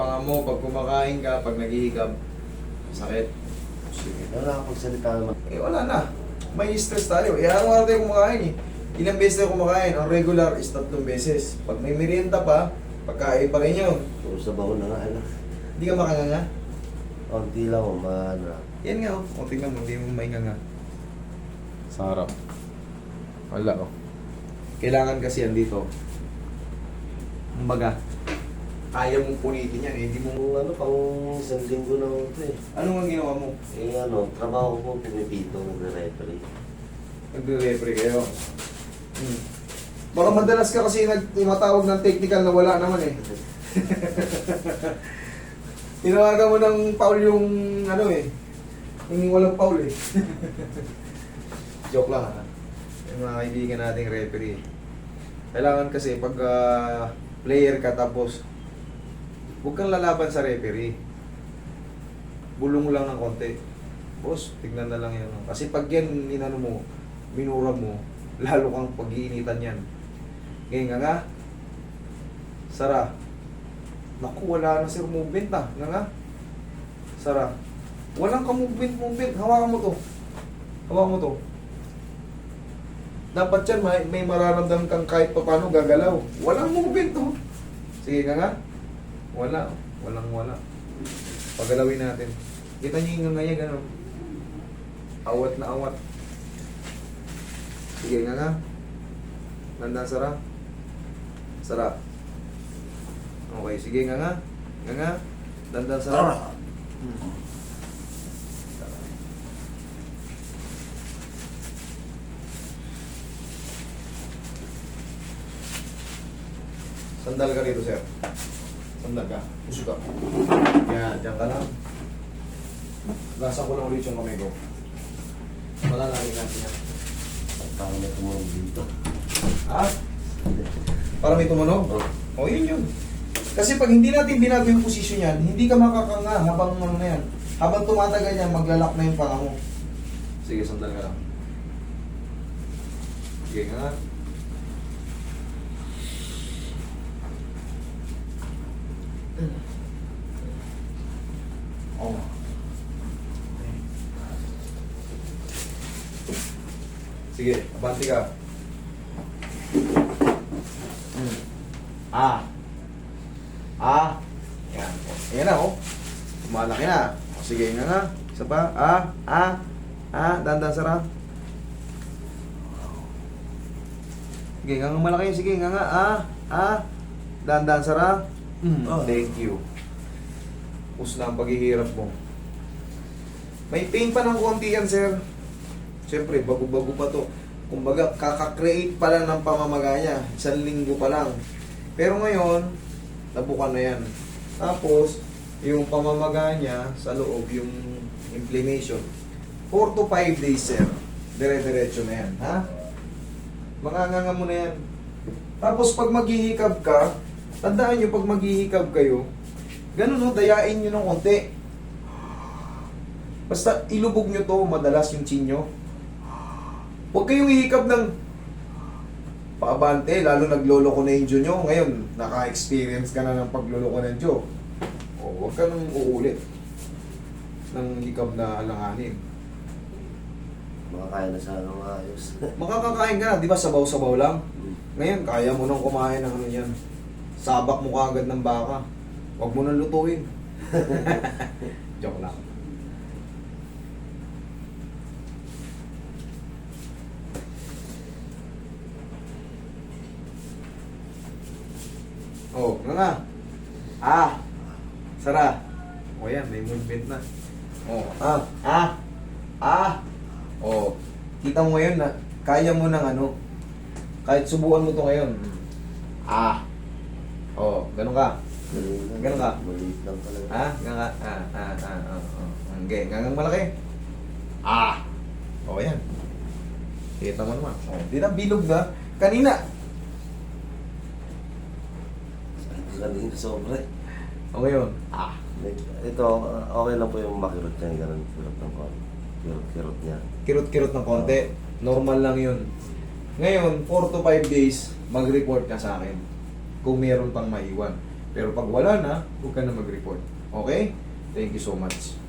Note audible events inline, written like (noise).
panga mo, pag kumakain ka, pag naghihikab, sakit. Sige. Nakakapagsalita naman. Eh wala na. May stress tayo. Eh araw-araw tayo kumakain eh. Ilang beses tayo kumakain? Ang regular is tatlong beses. Pag may merienda pa, pagkain pa rin yun. Puro sa baon na nga. Ano. Hindi ka makanganga. Kunti lang o maano. Yan nga oh. O tingnan mo, hindi mo mainganga. Sa harap. Wala oh. Kailangan kasi yan dito. Kumbaga, kaya mong punitin yan eh. Hindi mo... Kung ano, pang isang linggo na ito eh. Ano nga ginawa mo? Eh ano, trabaho ko pinipito, nagre-referee. Nagre-referee kayo. Hmm. Baka madalas ka kasi nag tumatawag ng technical na wala naman eh. (laughs) Tinawagan mo ng Paul yung ano eh. Yung walang Paul eh. (laughs) Joke lang ha. Yung mga kaibigan nating referee. Kailangan kasi pag ah, player ka tapos huwag kang lalaban sa referee. Bulong lang ng konti. Boss, tignan na lang yan. Kasi pag yan inano mo, minura mo, (laughs) lalo kang pag-iinitan yan. Ngayon nga nga, Sara, naku, wala na sir movement na. Nga nga, Sara, walang ka movement, movement. Hawakan mo to. Hawakan mo to. Dapat yan, may, may mararamdaman kang kahit pa paano gagalaw. Walang movement to. Sige nga nga. Wala. Walang wala. Pagalawin natin. Kita niyo yung nga nga gano'n. Awat na awat. Sige nga nga. Nandang Sara. Sara. Okay, sige nga nga. Nga nga. Dandan Sara. Hmm. Sara. Sandal ka dito, sir. Sandal ka. Puso ka. Yan, dyan ka lang. Nasa ko lang ulit yung kamay ko. Malalagay natin yan. Parang may tumulong dito. Ha? Para may tumunog? Oh. O, yun yun. Kasi pag hindi natin binago yung posisyon yan, hindi ka makakanga habang ano na yan. Habang tumatagal yan, maglalak na yung panga mo. Sige, sandal ka lang. Sige nga. Oh. Sige, abante ka. Hmm. Ah. Ah. Yan. Ayan na, oh. Malaki na. O, sige, nga nga. Isa pa. Ah. Ah. Ah. Dandan sarap. Sige, nga nga malaki. Sige, nga nga. Ah. Ah. Dandan sarap. Mm, Oh. Thank you. Pus na ang paghihirap mo. May pain pa ng konti yan, sir. Siyempre, bago-bago pa to. Kumbaga, kakakreate pa lang ng pamamaga niya. Isang linggo pa lang. Pero ngayon, nabukan na yan. Tapos, yung pamamaga niya sa loob, yung inflammation, 4 to 5 days, sir. Dire-diretso na yan, ha? Manganganga mo na yan. Tapos, pag maghihikab ka, tandaan nyo, pag maghihikab kayo, ganun o, dayain nyo ng konti. Basta ilubog nyo to, madalas yung chin nyo. Huwag kayong ihikab ng paabante, lalo nagloloko na yung Diyo nyo. Ngayon, naka-experience ka na ng pagloloko ng Diyo. O, huwag ka nang uulit ng hikab na alanganin. Makakaya na sana ng ayos. Makakakain ka na, di ba sabaw-sabaw lang? Ngayon, kaya mo nang kumain ng ano yan. Sabak mo kagad ng baka. Huwag mo nang lutuin. (laughs) Joke lang. Oh, nga nga. Ah. Sara. O yan, may movement na. Oh, ah, ah, ah. Oh, kita mo ngayon na kaya mo ng ano. Kahit subukan mo to ngayon. Ah. Oh, ganun ka. Ganun. Ganun ka? Maliit lang talaga. Ha? Nga nga. Ah, ah, ah, ah, ah. Okay, nga nga malaki. Ah. Oh, yan. Kita mo naman. Oh, di na bilog na. Kanina. Ganun sobra. O ngayon. Ah. Ito, okay lang po yung makirot niya. Ganun, kirot ng kon. Kirot-kirot niya. Kirot-kirot ng konti. Normal lang yun. Ngayon, 4 to 5 days, mag-report ka sa akin kung meron pang maiwan. Pero pag wala na, huwag ka na mag-report. Okay? Thank you so much.